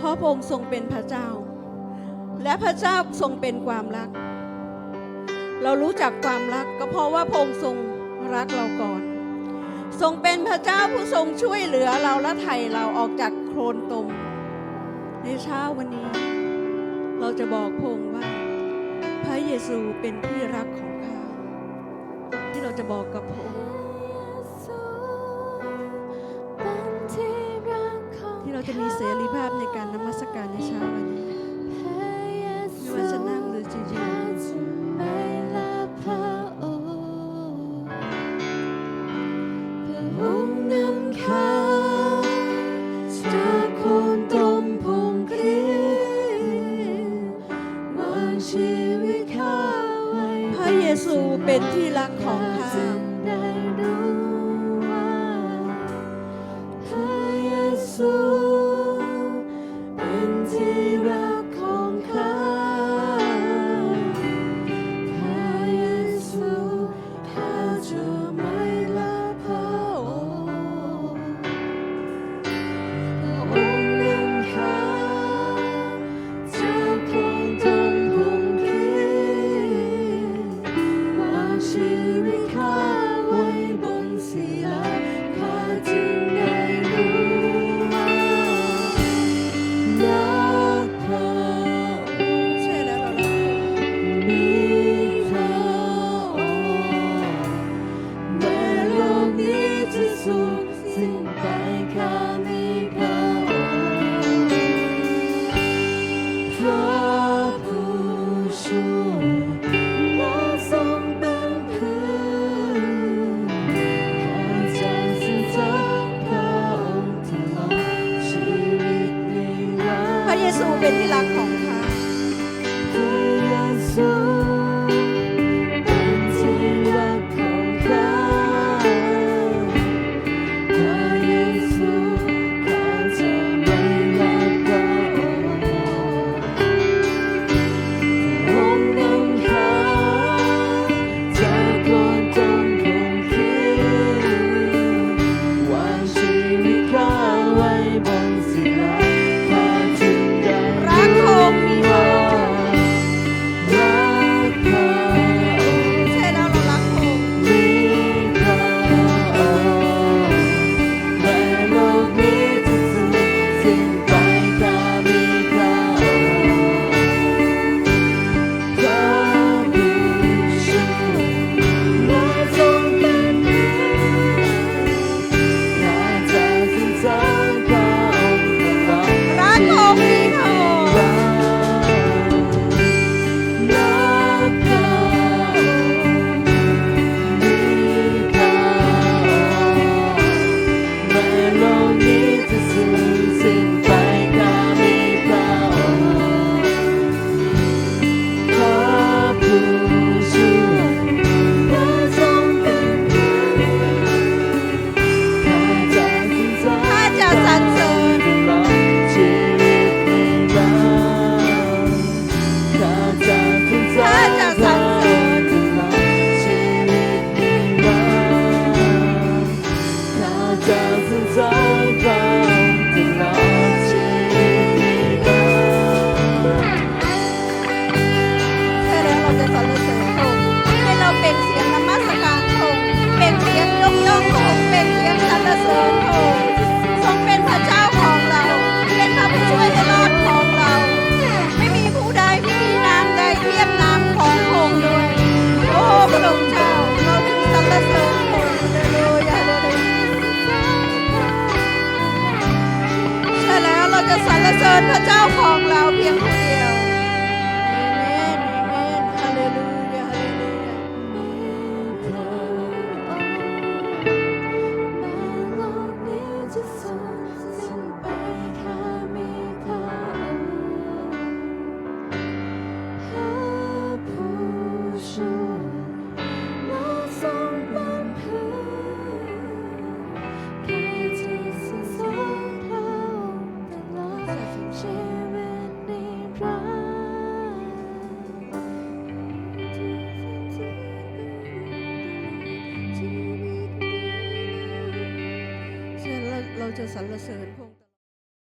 เพราะพระองค์ทรงเป็นพระเจ้า และพระเจ้าทรงเป็นความรัก เรารู้จักความรักก็เพราะว่าพระองค์ทรงรักเราก่อน ทรงเป็นพระเจ้าผู้ทรงช่วยเหลือเราและไถ่เราออกจากโคลนตม ในเช้าวันนี้ เราจะบอกพงว่า พระเยซูเป็นที่รักของข้าที่เราจะบอกกับพง เราจะมีเสรีภาพในการนมัสการในเช้าวันนี้ไม่ว่าจะนั่งหรือจะยซูเป็นที่รักของข้า ซูเป็นที่รักของข้า เสริฐพระเจ้าของเราเพียงผู้เดียว จะสรรเสริญพระ